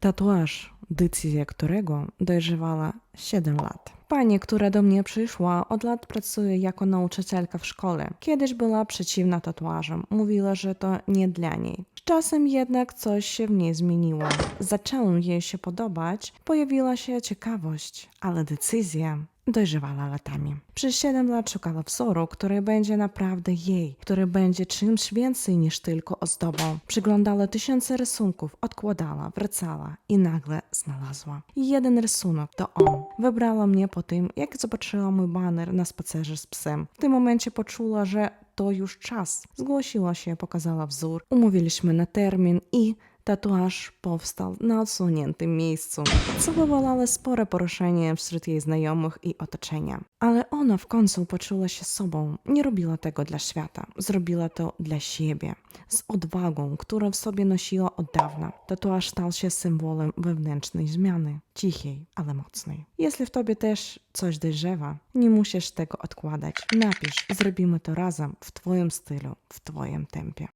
Tatuaż, decyzja którego dojrzewała 7 lat. Pani, która do mnie przyszła, od lat pracuje jako nauczycielka w szkole. Kiedyś była przeciwna tatuażom. Mówiła, że to nie dla niej. Z czasem jednak coś się w niej zmieniło. Zaczęło jej się podobać, pojawiła się ciekawość, ale decyzja dojrzewała latami. Przez 7 lat szukała wzoru, który będzie naprawdę jej, który będzie czymś więcej niż tylko ozdobą. Przyglądała tysiące rysunków, odkładała, wracała i nagle znalazła. Jeden rysunek to on. Wybrała mnie po tym, jak zobaczyła mój baner na spacerze z psem. W tym momencie poczuła, że to już czas. Zgłosiła się, pokazała wzór, umówiliśmy na termin i tatuaż powstał na odsuniętym miejscu, co wywołało spore poruszenie wśród jej znajomych i otoczenia. Ale ona w końcu poczuła się sobą. Nie robiła tego dla świata, zrobiła to dla siebie, z odwagą, którą w sobie nosiła od dawna. Tatuaż stał się symbolem wewnętrznej zmiany, cichej, ale mocnej. Jeśli w tobie też coś dojrzewa, nie musisz tego odkładać. Napisz, zrobimy to razem, w twoim stylu, w twoim tempie.